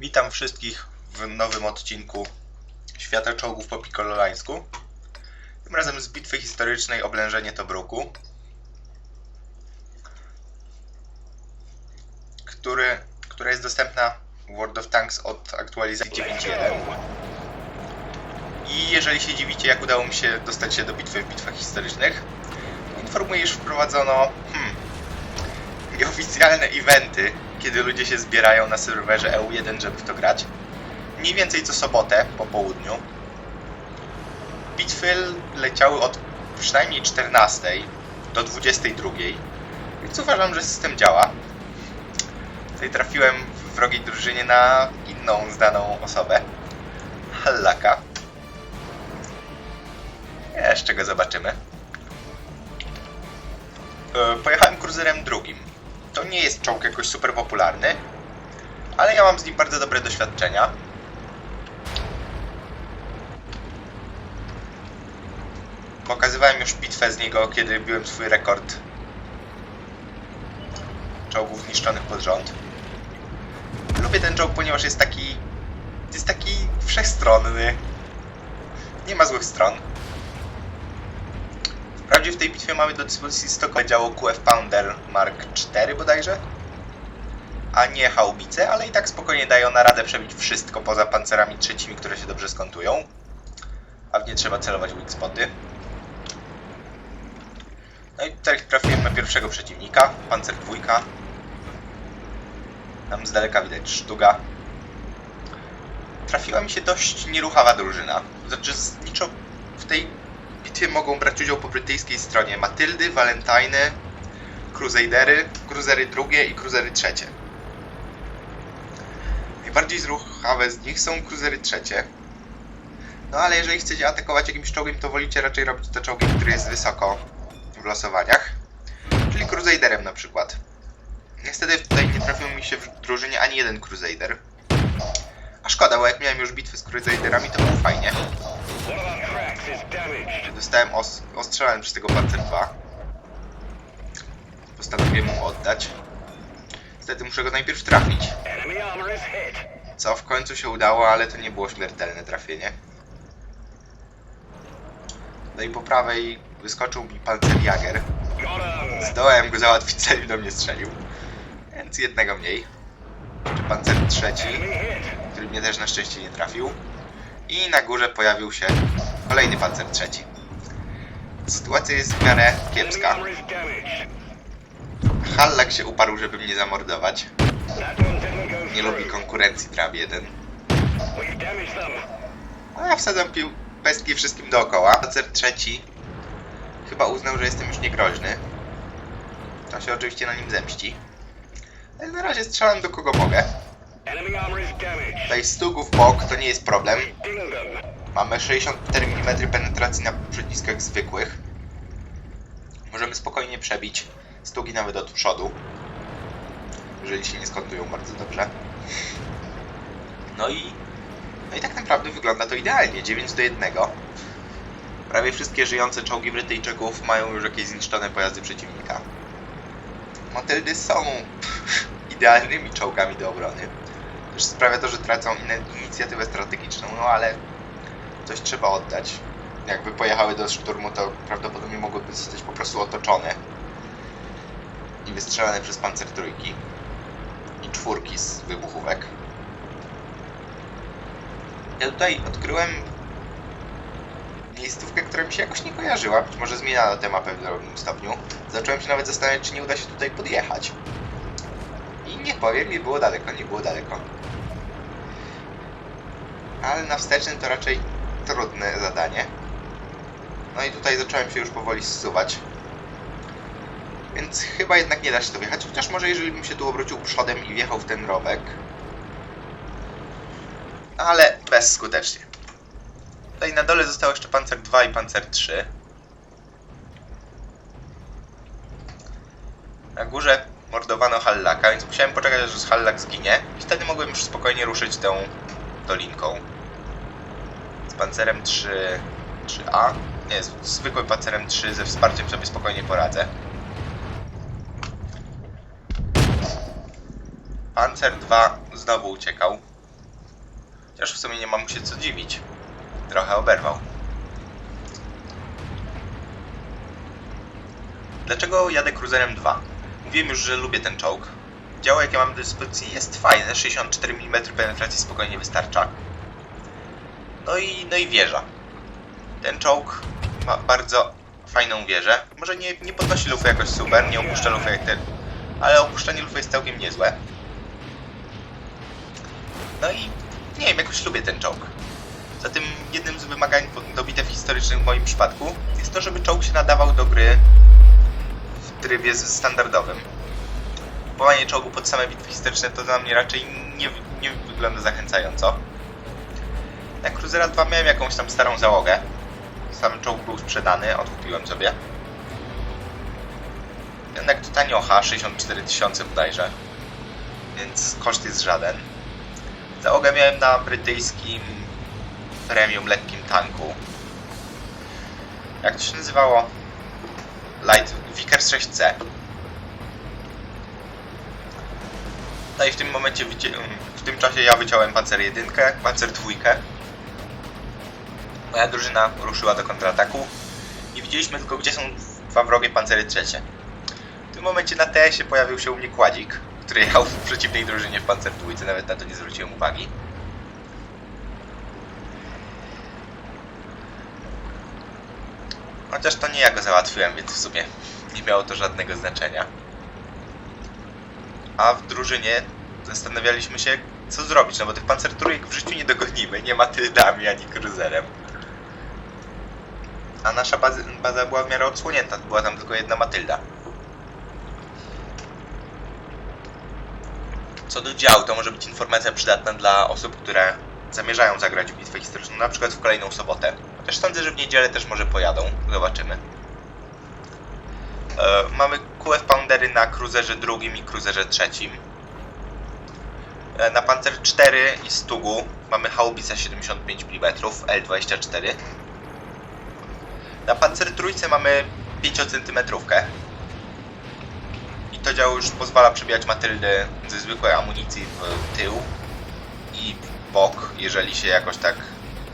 Witam wszystkich w nowym odcinku Świata Czołgów po Pikololańsku. Tym razem z bitwy historycznej Oblężenie Tobruku, który, która jest dostępna w World of Tanks od aktualizacji 9.1. I jeżeli się dziwicie, jak udało mi się dostać się do bitwy w bitwach historycznych, informuję, iż wprowadzono hmm, nieoficjalne eventy, kiedy ludzie się zbierają na serwerze EU1, żeby w to grać. Mniej więcej co sobotę po południu. Bitwy leciały od przynajmniej 14 do 22, więc uważam, że system działa. Tutaj trafiłem w wrogiej drużynie na inną znaną osobę. Hallaka. Jeszcze go zobaczymy. E, Pojechałem cruiserem drugim. To nie jest czołg jakoś super popularny, ale ja mam z nim bardzo dobre doświadczenia. Pokazywałem już bitwę z niego, kiedy biłem swój rekord czołgów zniszczonych pod rząd. Lubię ten czołg, ponieważ jest taki... jest taki wszechstronny. Nie ma złych stron. Wprawdzie w tej bitwie mamy do dyspozycji stokowe działo QF Pounder Mark IV bodajże, a nie haubice, ale i tak spokojnie dają na radę przebić wszystko poza pancerami trzecimi, które się dobrze skontują. A w nie trzeba celować weak spoty. No i tutaj trafiłem na pierwszego przeciwnika, pancer dwójka. Tam z daleka widać sztuga. Trafiła mi się dość nieruchawa drużyna. Znaczy, zniczo w tej bitwie mogą brać udział po brytyjskiej stronie Matyldy, Valentine, Crusadery, Cruisery drugie i Cruisery trzecie. Najbardziej zruchawe z nich są Cruisery trzecie. No ale jeżeli chcecie atakować jakimś czołgiem, to wolicie raczej robić to czołgiem, który jest wysoko w losowaniach. Czyli Crusaderem na przykład. Niestety tutaj nie trafił mi się w drużynie ani jeden Crusader. Bo jak miałem już bitwy z Crusaderami, to było fajnie. Dostałem os ostrzelany przez tego Panzer 2. Postanowiłem mu oddać. Niestety muszę go najpierw trafić. Co w końcu się udało, ale to nie było śmiertelne trafienie. No i po prawej wyskoczył mi Panzerjager. Zdołałem go załatwić, zanim do mnie strzelił. Więc jednego mniej. Jeszcze Panzer trzeci, mnie też na szczęście nie trafił. I na górze pojawił się kolejny pancer trzeci. Sytuacja jest w miarę kiepska. Hallak się uparł, żeby mnie zamordować. Nie lubi konkurencji trab jeden. A ja wsadzam pił pestki wszystkim dookoła. Pancer trzeci chyba uznał, że jestem już niegroźny. To się oczywiście na nim zemści. Ale na razie strzelam do kogo mogę. Tutaj stugu w bok to nie jest problem. Mamy 64 mm penetracji na przyciskach zwykłych. Możemy spokojnie przebić stugi nawet od przodu. Jeżeli się nie skontują bardzo dobrze. No i... No i tak naprawdę wygląda to idealnie. 9 do 1. Prawie wszystkie żyjące czołgi Brytyjczyków mają już jakieś zniszczone pojazdy przeciwnika. Matyldy są idealnymi czołgami do obrony. Też sprawia to, że tracą in- inicjatywę strategiczną, no ale coś trzeba oddać. Jakby pojechały do szturmu, to prawdopodobnie mogłyby zostać po prostu otoczone i wystrzelane przez pancer trójki i czwórki z wybuchówek. Ja tutaj odkryłem miejscówkę, która mi się jakoś nie kojarzyła. Być może zmieniano tę mapę w drobnym stopniu. Zacząłem się nawet zastanawiać, czy nie uda się tutaj podjechać. Nie powiem, nie było daleko, nie było daleko. Ale na wstecznym to raczej trudne zadanie. No i tutaj zacząłem się już powoli zsuwać. Więc chyba jednak nie da się to wjechać, chociaż może jeżeli bym się tu obrócił przodem i wjechał w ten rowek. Ale bezskutecznie. Tutaj na dole został jeszcze Panzer 2 i Panzer 3. Na górze mordowano Hallaka, więc musiałem poczekać, aż Hallak zginie i wtedy mogłem już spokojnie ruszyć tą dolinką. Z pancerem 3... 3A? Nie, z zwykłym pancerem 3 ze wsparciem sobie spokojnie poradzę. Pancer 2 znowu uciekał. Też w sumie nie mam się co dziwić. Trochę oberwał. Dlaczego jadę Cruiserem 2? Mówiłem już, że lubię ten czołg. Działo jakie mam do dyspozycji jest fajne, 64 mm penetracji spokojnie wystarcza. No i, no i wieża. Ten czołg ma bardzo fajną wieżę. Może nie, nie podnosi lufy jakoś super, nie opuszcza lufy jak ten, ale opuszczenie lufy jest całkiem niezłe. No i nie wiem, jakoś lubię ten czołg. Zatem jednym z wymagań do bitew historycznych w moim przypadku jest to, żeby czołg się nadawał do gry trybie standardowym. Kupowanie czołgu pod same bitwy historyczne to dla mnie raczej nie, nie wygląda zachęcająco. Na Cruisera 2 miałem jakąś tam starą załogę. Sam czołg był sprzedany, odkupiłem sobie. Jednak to taniocha, 64 tysiące bodajże. Więc koszt jest żaden. Załogę miałem na brytyjskim premium lekkim tanku. Jak to się nazywało? Light Vickers 6C. No i w tym momencie, wycie- w tym czasie ja wyciąłem Panzer 1, Panzer 2. Moja drużyna ruszyła do kontrataku i widzieliśmy tylko, gdzie są dwa wrogie pancery trzecie. W tym momencie na TS-ie pojawił się u mnie kładzik, który jechał w przeciwnej drużynie w Panzer 2, nawet na to nie zwróciłem uwagi. Chociaż to nie ja go załatwiłem, więc w sumie nie miało to żadnego znaczenia. A w drużynie zastanawialiśmy się, co zrobić, no bo tych pancer trójek w życiu nie dogonimy, nie matyldami ani kruzerem. A nasza baza, baza była w miarę odsłonięta, była tam tylko jedna Matylda. Co do działu, to może być informacja przydatna dla osób, które zamierzają zagrać w bitwę historyczną, na przykład w kolejną sobotę. Chociaż sądzę, że w niedzielę też może pojadą, zobaczymy. E, mamy QF Poundery na cruiserze drugim i cruiserze trzecim. E, Na Panzer 4 i Stugu mamy haubica 75 mm L24. Na Panzer trójce mamy 5 cm. I to działo już pozwala przebijać Matyldy ze zwykłej amunicji w tył i w bok, jeżeli się jakoś tak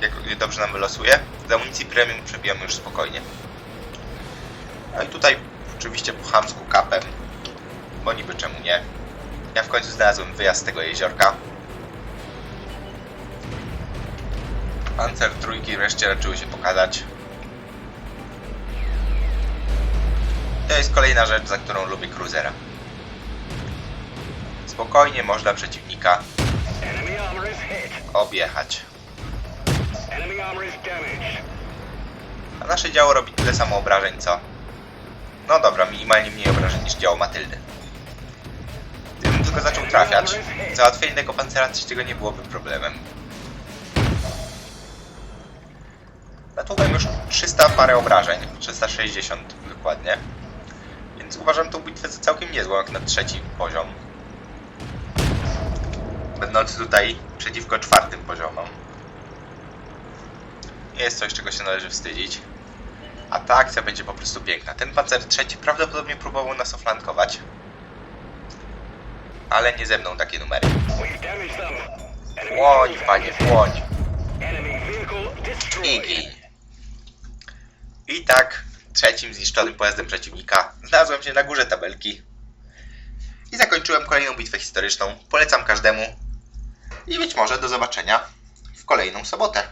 jak dobrze nam wylosuje. Z amunicji premium przebijamy już spokojnie. No i tutaj oczywiście po chamsku kapem, bo niby czemu nie. Ja w końcu znalazłem wyjazd z tego jeziorka. Panzer trójki wreszcie raczyły się pokazać. To jest kolejna rzecz, za którą lubię cruisera. Spokojnie można przeciwnika objechać. A nasze działo robi tyle samo obrażeń, co... No dobra, minimalnie mniej obrażeń niż działo Matyldy. Gdybym tylko zaczął trafiać, załatwienie tego pancera trzeciego nie byłoby problemem. Natłułem już 300 parę obrażeń, 360 dokładnie. Więc uważam tą bitwę za całkiem niezłą jak na trzeci poziom. Będąc tutaj przeciwko czwartym poziomom. Nie jest coś, czego się należy wstydzić. A ta akcja będzie po prostu piękna. Ten pancer trzeci prawdopodobnie próbował nas oflankować. Ale nie ze mną takie numery. Cruiser panie, vehicle I gin. I tak, trzecim zniszczonym pojazdem przeciwnika znalazłem się na górze tabelki. I zakończyłem kolejną bitwę historyczną. Polecam każdemu. I być może do zobaczenia w kolejną sobotę.